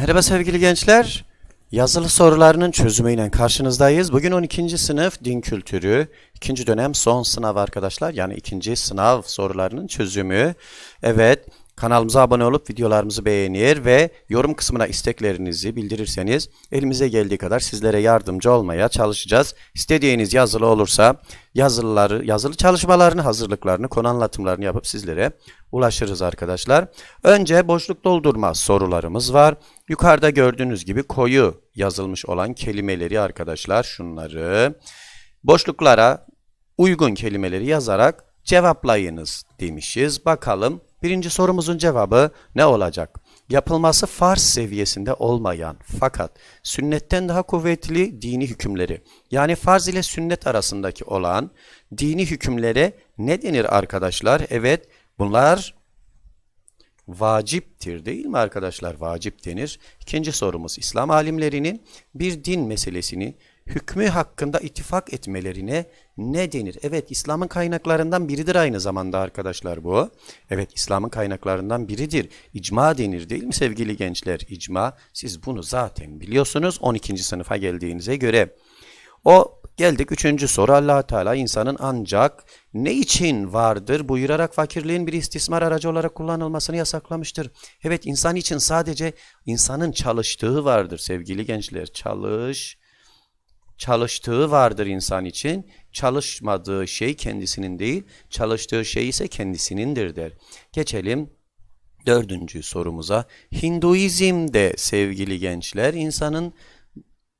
Merhaba sevgili gençler. Yazılı sorularının çözümüyle karşınızdayız. Bugün 12. sınıf din kültürü, ikinci dönem son sınav arkadaşlar. Yani ikinci sınav sorularının çözümü. Evet, kanalımıza abone olup videolarımızı beğenir ve yorum kısmına isteklerinizi bildirirseniz elimize geldiği kadar sizlere yardımcı olmaya çalışacağız. İstediğiniz yazılı olursa yazılıları, yazılı çalışmalarını, hazırlıklarını, konu anlatımlarını yapıp sizlere ulaşırız arkadaşlar. Önce boşluk doldurma sorularımız var. Yukarıda gördüğünüz gibi koyu yazılmış olan kelimeleri arkadaşlar şunları boşluklara uygun kelimeleri yazarak cevaplayınız demişiz. Bakalım birinci sorumuzun cevabı ne olacak? Yapılması farz seviyesinde olmayan fakat sünnetten daha kuvvetli dini hükümleri yani farz ile sünnet arasındaki olan dini hükümlere ne denir arkadaşlar? Evet bunlar vaciptir değil mi arkadaşlar? Vacip denir. İkinci sorumuz İslam alimlerinin bir din meselesini hükmü hakkında ittifak etmelerine ne denir? Evet İslam'ın kaynaklarından biridir aynı zamanda arkadaşlar bu. Evet İslam'ın kaynaklarından biridir. İcma denir değil mi sevgili gençler? İcma siz bunu zaten biliyorsunuz 12. sınıfa geldiğinize göre. O geldik üçüncü soru allah Teala insanın ancak ne için vardır buyurarak fakirliğin bir istismar aracı olarak kullanılmasını yasaklamıştır. Evet insan için sadece insanın çalıştığı vardır sevgili gençler. Çalış, çalıştığı vardır insan için. Çalışmadığı şey kendisinin değil, çalıştığı şey ise kendisinindir der. Geçelim dördüncü sorumuza. Hinduizm'de sevgili gençler insanın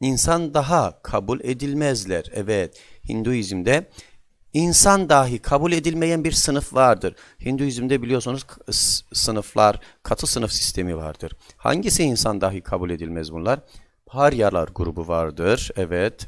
insan daha kabul edilmezler. Evet, Hinduizm'de insan dahi kabul edilmeyen bir sınıf vardır. Hinduizm'de biliyorsunuz sınıflar, katı sınıf sistemi vardır. Hangisi insan dahi kabul edilmez bunlar? Paryalar grubu vardır. Evet.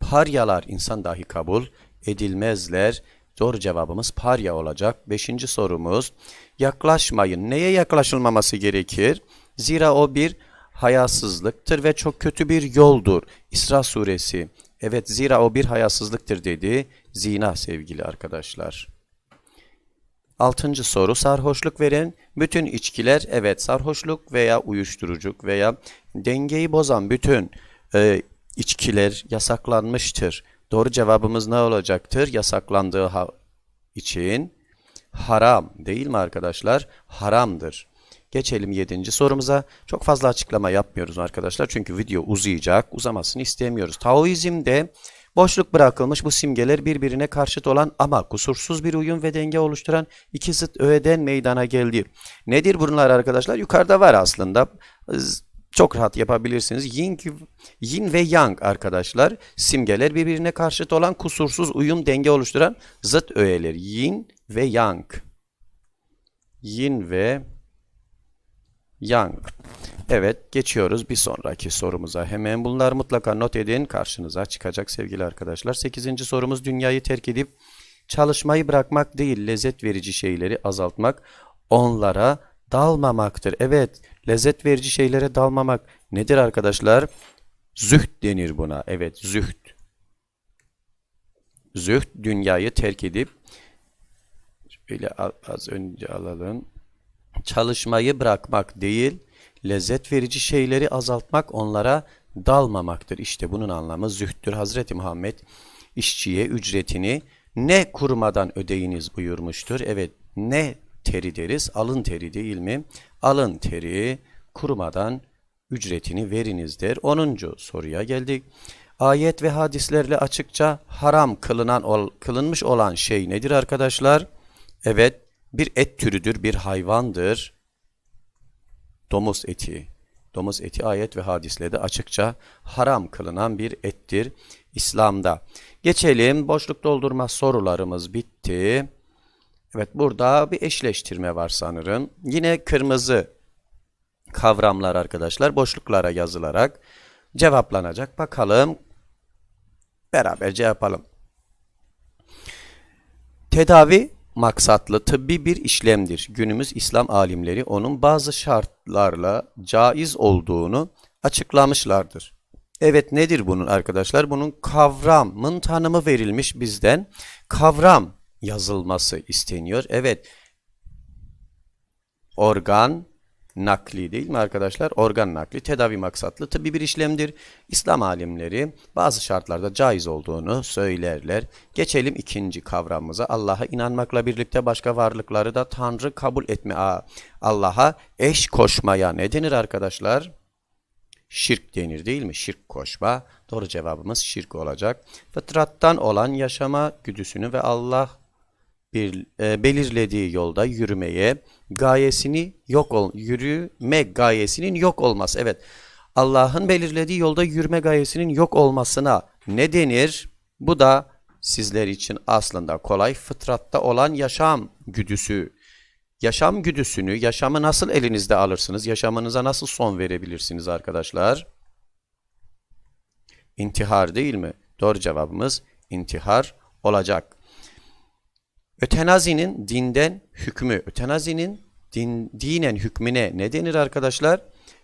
Paryalar insan dahi kabul edilmezler. Doğru cevabımız parya olacak. Beşinci sorumuz. Yaklaşmayın. Neye yaklaşılmaması gerekir? Zira o bir hayasızlıktır ve çok kötü bir yoldur. İsra suresi. Evet zira o bir hayasızlıktır dedi. Zina sevgili arkadaşlar. Altıncı soru sarhoşluk veren bütün içkiler evet sarhoşluk veya uyuşturucuk veya dengeyi bozan bütün e, içkiler yasaklanmıştır. Doğru cevabımız ne olacaktır? Yasaklandığı ha- için haram değil mi arkadaşlar? Haramdır. Geçelim yedinci sorumuza. Çok fazla açıklama yapmıyoruz arkadaşlar. Çünkü video uzayacak. Uzamasını istemiyoruz. Taoizm'de boşluk bırakılmış bu simgeler birbirine karşıt olan ama kusursuz bir uyum ve denge oluşturan iki zıt öğeden meydana geldi. Nedir bunlar arkadaşlar? Yukarıda var aslında. Çok rahat yapabilirsiniz. Yin, yin ve yang arkadaşlar simgeler birbirine karşıt olan kusursuz uyum denge oluşturan zıt öğeler. Yin ve yang. Yin ve Yang. Evet geçiyoruz bir sonraki sorumuza. Hemen bunları mutlaka not edin. Karşınıza çıkacak sevgili arkadaşlar. Sekizinci sorumuz dünyayı terk edip çalışmayı bırakmak değil lezzet verici şeyleri azaltmak onlara dalmamaktır. Evet lezzet verici şeylere dalmamak nedir arkadaşlar? Zühd denir buna. Evet zühd. Zühd dünyayı terk edip şöyle az önce alalım çalışmayı bırakmak değil, lezzet verici şeyleri azaltmak, onlara dalmamaktır. İşte bunun anlamı zühttür. Hazreti Muhammed işçiye ücretini ne kurumadan ödeyiniz buyurmuştur. Evet, ne teri deriz? Alın teri değil mi? Alın teri kurumadan ücretini veriniz der. 10. soruya geldik. Ayet ve hadislerle açıkça haram kılınan ol- kılınmış olan şey nedir arkadaşlar? Evet, bir et türüdür, bir hayvandır. Domuz eti. Domuz eti ayet ve hadislerde açıkça haram kılınan bir ettir İslam'da. Geçelim boşluk doldurma sorularımız bitti. Evet burada bir eşleştirme var sanırım. Yine kırmızı kavramlar arkadaşlar boşluklara yazılarak cevaplanacak. Bakalım beraberce yapalım. Tedavi maksatlı tıbbi bir işlemdir. Günümüz İslam alimleri onun bazı şartlarla caiz olduğunu açıklamışlardır. Evet nedir bunun arkadaşlar? Bunun kavramın tanımı verilmiş bizden. Kavram yazılması isteniyor. Evet organ, nakli değil mi arkadaşlar? Organ nakli tedavi maksatlı tıbbi bir işlemdir. İslam alimleri bazı şartlarda caiz olduğunu söylerler. Geçelim ikinci kavramımıza. Allah'a inanmakla birlikte başka varlıkları da Tanrı kabul etme. Allah'a eş koşmaya ne denir arkadaşlar? Şirk denir değil mi? Şirk koşma. Doğru cevabımız şirk olacak. Fıtrattan olan yaşama güdüsünü ve Allah bir e, belirlediği yolda yürümeye gayesini yok ol yürüme gayesinin yok olması. Evet. Allah'ın belirlediği yolda yürüme gayesinin yok olmasına ne denir? Bu da sizler için aslında kolay fıtratta olan yaşam güdüsü. Yaşam güdüsünü, yaşamı nasıl elinizde alırsınız? Yaşamınıza nasıl son verebilirsiniz arkadaşlar? İntihar değil mi? Doğru cevabımız intihar olacak. Ötenazinin dinden hükmü, ötenazinin din, dinen hükmüne ne denir arkadaşlar?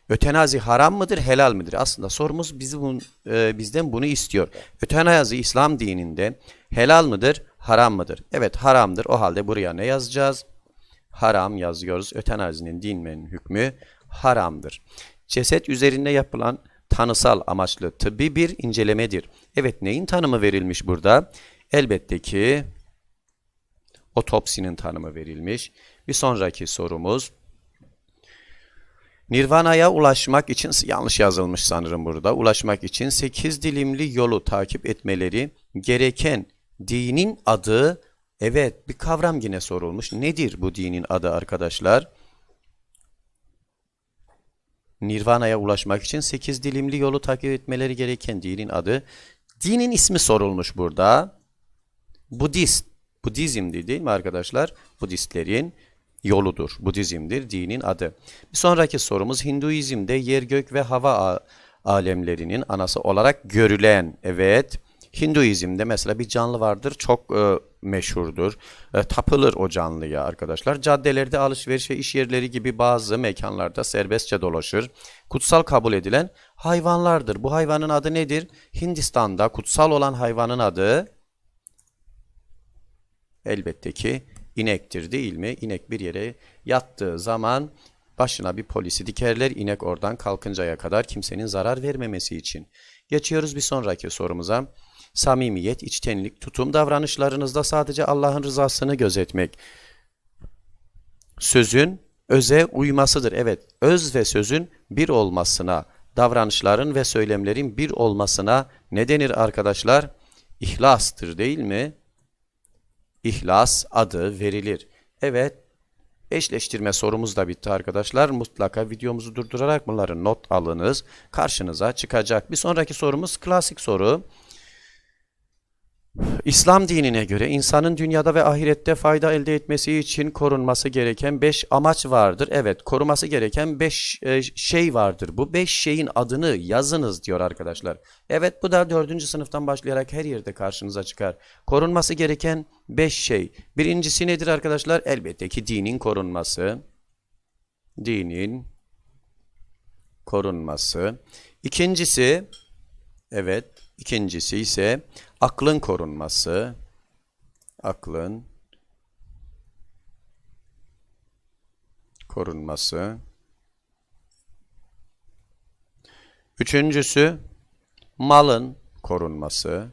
Ötenazi haram mıdır, helal midir? Aslında sorumuz bizi bun, e, bizden bunu istiyor. Ötenazi İslam dininde helal mıdır, haram mıdır? Evet haramdır. O halde buraya ne yazacağız? Haram yazıyoruz. Ötenazinin dinmenin hükmü haramdır. Ceset üzerinde yapılan tanısal amaçlı tıbbi bir incelemedir. Evet neyin tanımı verilmiş burada? Elbette ki otopsinin tanımı verilmiş. Bir sonraki sorumuz. Nirvana'ya ulaşmak için yanlış yazılmış sanırım burada. Ulaşmak için 8 dilimli yolu takip etmeleri gereken dinin adı evet bir kavram yine sorulmuş. Nedir bu dinin adı arkadaşlar? Nirvana'ya ulaşmak için 8 dilimli yolu takip etmeleri gereken dinin adı. Dinin ismi sorulmuş burada. Budist Budizm'di değil mi arkadaşlar? Budistlerin yoludur. Budizm'dir dinin adı. Bir sonraki sorumuz Hinduizm'de yer gök ve hava alemlerinin anası olarak görülen evet Hinduizm'de mesela bir canlı vardır çok e, meşhurdur. E, tapılır o canlıya arkadaşlar. Caddelerde alışveriş ve iş yerleri gibi bazı mekanlarda serbestçe dolaşır. Kutsal kabul edilen hayvanlardır. Bu hayvanın adı nedir? Hindistan'da kutsal olan hayvanın adı elbette ki inektir değil mi? İnek bir yere yattığı zaman başına bir polisi dikerler. İnek oradan kalkıncaya kadar kimsenin zarar vermemesi için. Geçiyoruz bir sonraki sorumuza. Samimiyet, içtenlik, tutum davranışlarınızda sadece Allah'ın rızasını gözetmek. Sözün öze uymasıdır. Evet, öz ve sözün bir olmasına, davranışların ve söylemlerin bir olmasına ne denir arkadaşlar? İhlastır değil mi? İhlas adı verilir. Evet, eşleştirme sorumuz da bitti arkadaşlar. Mutlaka videomuzu durdurarak bunları not alınız. Karşınıza çıkacak. Bir sonraki sorumuz klasik soru. İslam dinine göre insanın dünyada ve ahirette fayda elde etmesi için korunması gereken 5 amaç vardır. Evet, koruması gereken 5 e, şey vardır. Bu 5 şeyin adını yazınız diyor arkadaşlar. Evet, bu da 4. sınıftan başlayarak her yerde karşınıza çıkar. Korunması gereken 5 şey. Birincisi nedir arkadaşlar? Elbette ki dinin korunması. Dinin korunması. İkincisi, evet, ikincisi ise aklın korunması, aklın korunması. Üçüncüsü malın korunması.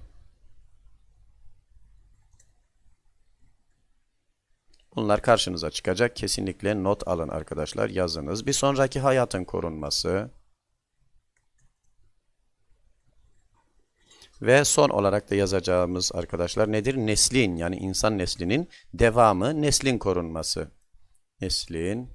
Bunlar karşınıza çıkacak. Kesinlikle not alın arkadaşlar. Yazınız. Bir sonraki hayatın korunması. Ve son olarak da yazacağımız arkadaşlar nedir? Neslin yani insan neslinin devamı, neslin korunması. Neslin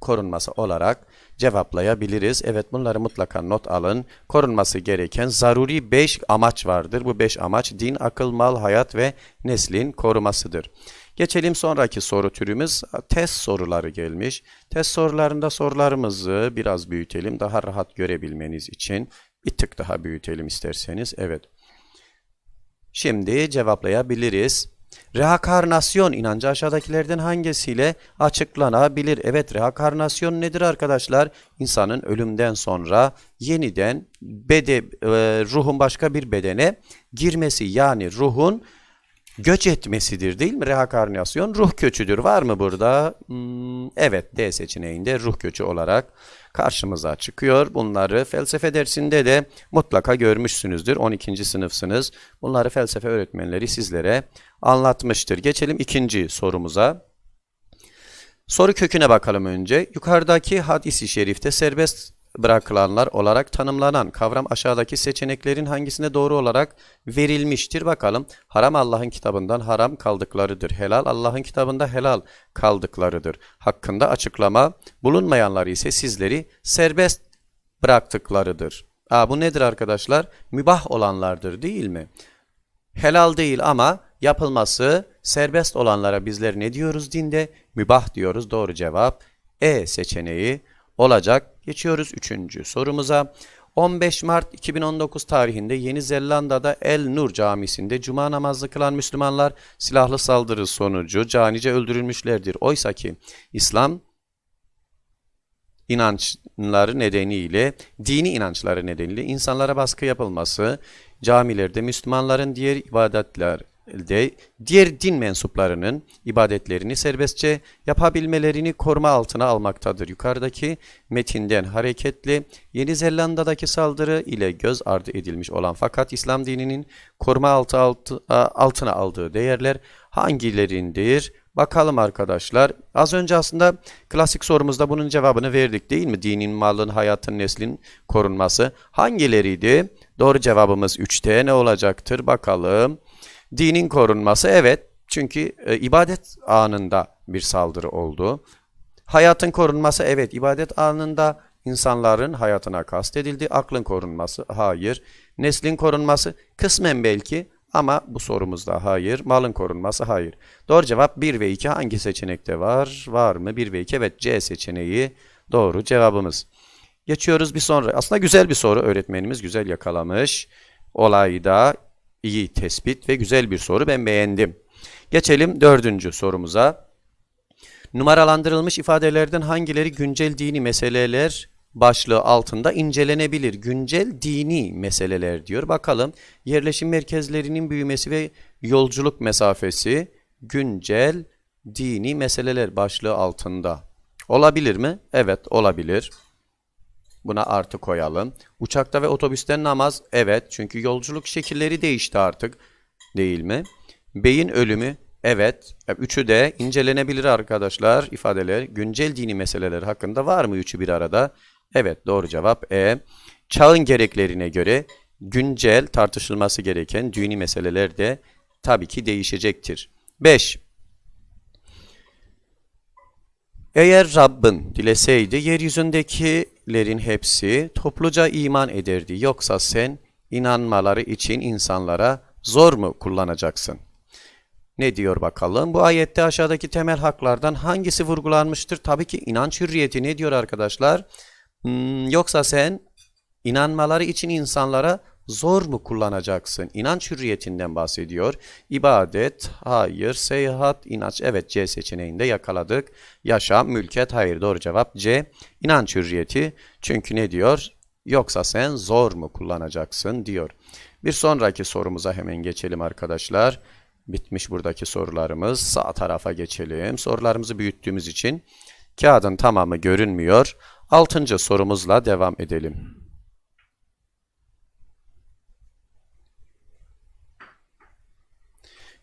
korunması olarak cevaplayabiliriz. Evet bunları mutlaka not alın. Korunması gereken zaruri 5 amaç vardır. Bu 5 amaç din, akıl, mal, hayat ve neslin korumasıdır. Geçelim sonraki soru türümüz test soruları gelmiş. Test sorularında sorularımızı biraz büyütelim daha rahat görebilmeniz için. Bir tık daha büyütelim isterseniz. Evet. Şimdi cevaplayabiliriz. Rehakarnasyon inancı aşağıdakilerden hangisiyle açıklanabilir? Evet rehakarnasyon nedir arkadaşlar? İnsanın ölümden sonra yeniden bede, e, ruhun başka bir bedene girmesi yani ruhun göç etmesidir değil mi? Reenkarnasyon ruh göçüdür. Var mı burada? Hmm, evet D seçeneğinde ruh göçü olarak karşımıza çıkıyor. Bunları felsefe dersinde de mutlaka görmüşsünüzdür. 12. sınıfsınız. Bunları felsefe öğretmenleri sizlere anlatmıştır. Geçelim ikinci sorumuza. Soru köküne bakalım önce. Yukarıdaki hadisi şerifte serbest bırakılanlar olarak tanımlanan kavram aşağıdaki seçeneklerin hangisine doğru olarak verilmiştir? Bakalım. Haram Allah'ın kitabından haram kaldıklarıdır. Helal Allah'ın kitabında helal kaldıklarıdır. Hakkında açıklama bulunmayanlar ise sizleri serbest bıraktıklarıdır. Aa, bu nedir arkadaşlar? Mübah olanlardır değil mi? Helal değil ama yapılması serbest olanlara bizler ne diyoruz dinde? Mübah diyoruz. Doğru cevap E seçeneği olacak. Geçiyoruz üçüncü sorumuza. 15 Mart 2019 tarihinde Yeni Zelanda'da El Nur Camisi'nde cuma namazı kılan Müslümanlar silahlı saldırı sonucu canice öldürülmüşlerdir. Oysa ki İslam inançları nedeniyle, dini inançları nedeniyle insanlara baskı yapılması, camilerde Müslümanların diğer ibadetlerde diğer din mensuplarının ibadetlerini serbestçe yapabilmelerini koruma altına almaktadır. Yukarıdaki metinden hareketli Yeni Zelanda'daki saldırı ile göz ardı edilmiş olan fakat İslam dininin koruma altı, altı, altına aldığı değerler hangilerindir? Bakalım arkadaşlar. Az önce aslında klasik sorumuzda bunun cevabını verdik değil mi? Dinin, malın, hayatın, neslin korunması hangileriydi? Doğru cevabımız 3'te ne olacaktır? Bakalım. Dinin korunması evet. Çünkü e, ibadet anında bir saldırı oldu. Hayatın korunması evet. ibadet anında insanların hayatına kastedildi. Aklın korunması hayır. Neslin korunması kısmen belki ama bu sorumuzda hayır. Malın korunması hayır. Doğru cevap 1 ve 2 hangi seçenekte var? Var mı? 1 ve 2 evet C seçeneği doğru cevabımız. Geçiyoruz bir sonra. Aslında güzel bir soru. Öğretmenimiz güzel yakalamış. Olayda iyi tespit ve güzel bir soru. Ben beğendim. Geçelim dördüncü sorumuza. Numaralandırılmış ifadelerden hangileri güncel dini meseleler başlığı altında incelenebilir. Güncel dini meseleler diyor. Bakalım yerleşim merkezlerinin büyümesi ve yolculuk mesafesi güncel dini meseleler başlığı altında. Olabilir mi? Evet olabilir. Buna artı koyalım. Uçakta ve otobüste namaz evet çünkü yolculuk şekilleri değişti artık değil mi? Beyin ölümü evet. Üçü de incelenebilir arkadaşlar ifadeler. Güncel dini meseleler hakkında var mı üçü bir arada? Evet doğru cevap E. Çağın gereklerine göre güncel tartışılması gereken dini meseleler de tabii ki değişecektir. 5. Eğer Rabbin dileseydi yeryüzündekilerin hepsi topluca iman ederdi. Yoksa sen inanmaları için insanlara zor mu kullanacaksın? Ne diyor bakalım? Bu ayette aşağıdaki temel haklardan hangisi vurgulanmıştır? Tabii ki inanç hürriyeti ne diyor arkadaşlar? Hmm, yoksa sen inanmaları için insanlara zor mu kullanacaksın? İnanç hürriyetinden bahsediyor. İbadet, hayır, seyahat, inanç. Evet C seçeneğinde yakaladık. Yaşam, mülkiyet, hayır. Doğru cevap C. İnanç hürriyeti. Çünkü ne diyor? Yoksa sen zor mu kullanacaksın diyor. Bir sonraki sorumuza hemen geçelim arkadaşlar. Bitmiş buradaki sorularımız. Sağ tarafa geçelim. Sorularımızı büyüttüğümüz için kağıdın tamamı görünmüyor. Altıncı sorumuzla devam edelim.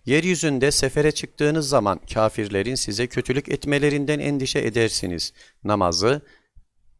Yeryüzünde sefere çıktığınız zaman kafirlerin size kötülük etmelerinden endişe edersiniz. Namazı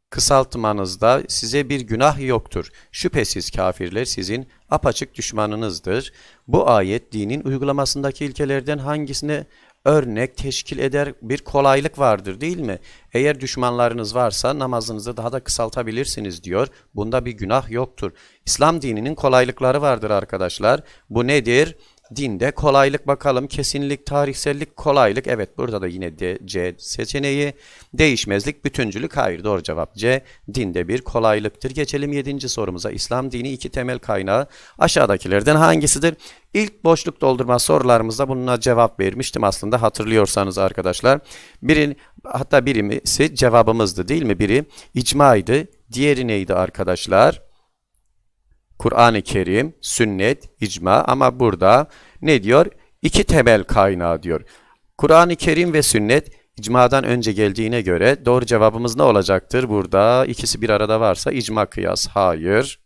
kısaltmanızda size bir günah yoktur. Şüphesiz kafirler sizin apaçık düşmanınızdır. Bu ayet dinin uygulamasındaki ilkelerden hangisine örnek teşkil eder bir kolaylık vardır değil mi? Eğer düşmanlarınız varsa namazınızı daha da kısaltabilirsiniz diyor. Bunda bir günah yoktur. İslam dininin kolaylıkları vardır arkadaşlar. Bu nedir? Dinde kolaylık bakalım. Kesinlik, tarihsellik, kolaylık. Evet burada da yine D, C seçeneği. Değişmezlik, bütüncülük. Hayır doğru cevap C. Dinde bir kolaylıktır. Geçelim 7. sorumuza. İslam dini iki temel kaynağı aşağıdakilerden hangisidir? İlk boşluk doldurma sorularımızda bununla cevap vermiştim aslında hatırlıyorsanız arkadaşlar. Birin, hatta birisi cevabımızdı değil mi? Biri icmaydı. Diğeri neydi arkadaşlar? Kur'an-ı Kerim, sünnet, icma ama burada ne diyor? iki temel kaynağı diyor. Kur'an-ı Kerim ve sünnet icmadan önce geldiğine göre doğru cevabımız ne olacaktır? Burada ikisi bir arada varsa icma kıyas. Hayır.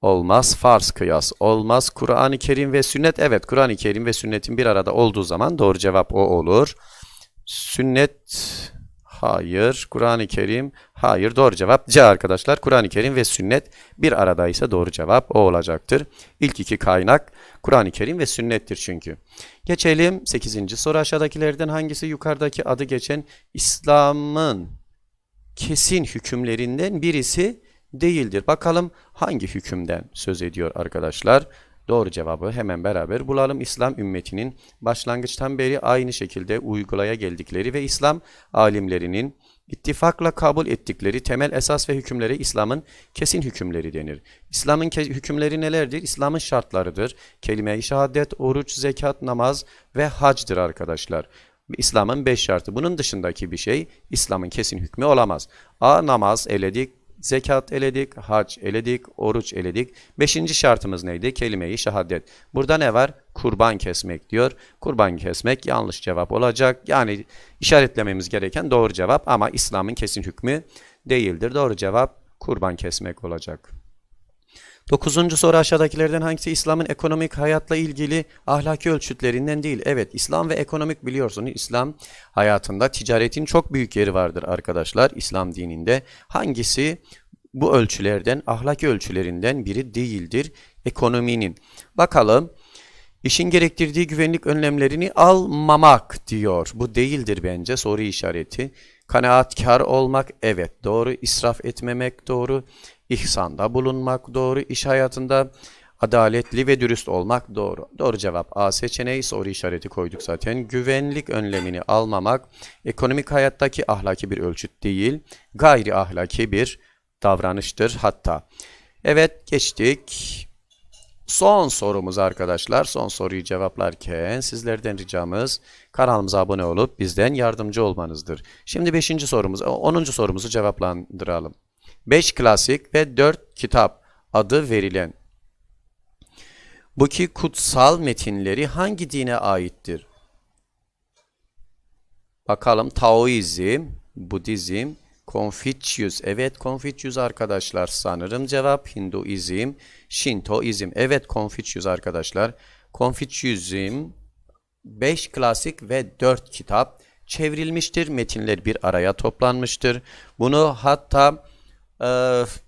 Olmaz. Farz kıyas. Olmaz. Kur'an-ı Kerim ve sünnet. Evet Kur'an-ı Kerim ve sünnetin bir arada olduğu zaman doğru cevap o olur. Sünnet hayır. Kur'an-ı Kerim hayır. Doğru cevap C arkadaşlar. Kur'an-ı Kerim ve sünnet bir aradaysa doğru cevap o olacaktır. İlk iki kaynak Kur'an-ı Kerim ve sünnettir çünkü. Geçelim 8. soru aşağıdakilerden hangisi yukarıdaki adı geçen İslam'ın kesin hükümlerinden birisi değildir. Bakalım hangi hükümden söz ediyor arkadaşlar? Doğru cevabı hemen beraber bulalım. İslam ümmetinin başlangıçtan beri aynı şekilde uygulaya geldikleri ve İslam alimlerinin ittifakla kabul ettikleri temel esas ve hükümleri İslam'ın kesin hükümleri denir. İslam'ın hükümleri nelerdir? İslam'ın şartlarıdır. Kelime-i şehadet, oruç, zekat, namaz ve hacdır arkadaşlar. İslam'ın beş şartı. Bunun dışındaki bir şey İslam'ın kesin hükmü olamaz. A. Namaz eledik. Zekat eledik, hac eledik, oruç eledik. Beşinci şartımız neydi? Kelime-i şehadet. Burada ne var? Kurban kesmek diyor. Kurban kesmek yanlış cevap olacak. Yani işaretlememiz gereken doğru cevap ama İslam'ın kesin hükmü değildir. Doğru cevap kurban kesmek olacak. Dokuzuncu soru aşağıdakilerden hangisi İslam'ın ekonomik hayatla ilgili ahlaki ölçütlerinden değil? Evet, İslam ve ekonomik biliyorsunuz. İslam hayatında ticaretin çok büyük yeri vardır arkadaşlar. İslam dininde hangisi bu ölçülerden, ahlaki ölçülerinden biri değildir? Ekonominin. Bakalım. İşin gerektirdiği güvenlik önlemlerini almamak diyor. Bu değildir bence soru işareti. Kanaatkar olmak evet doğru. İsraf etmemek doğru. İhsanda bulunmak doğru. İş hayatında adaletli ve dürüst olmak doğru. Doğru cevap A seçeneği soru işareti koyduk zaten. Güvenlik önlemini almamak ekonomik hayattaki ahlaki bir ölçüt değil. Gayri ahlaki bir davranıştır hatta. Evet geçtik. Son sorumuz arkadaşlar. Son soruyu cevaplarken sizlerden ricamız kanalımıza abone olup bizden yardımcı olmanızdır. Şimdi 5. sorumuz, 10. sorumuzu cevaplandıralım. 5 klasik ve 4 kitap adı verilen bu ki kutsal metinleri hangi dine aittir? Bakalım Taoizm, Budizm, Confucius. Evet Confucius arkadaşlar sanırım cevap Hinduizm, Shintoizm. Evet Confucius arkadaşlar. Confucius'im 5 klasik ve 4 kitap çevrilmiştir. Metinler bir araya toplanmıştır. Bunu hatta e,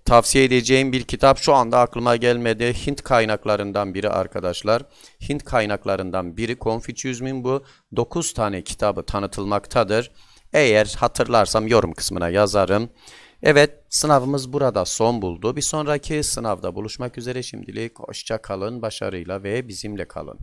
tavsiye edeceğim bir kitap şu anda aklıma gelmedi. Hint kaynaklarından biri arkadaşlar. Hint kaynaklarından biri Confucius'un bu 9 tane kitabı tanıtılmaktadır. Eğer hatırlarsam yorum kısmına yazarım. Evet sınavımız burada son buldu. Bir sonraki sınavda buluşmak üzere şimdilik hoşça kalın, başarıyla ve bizimle kalın.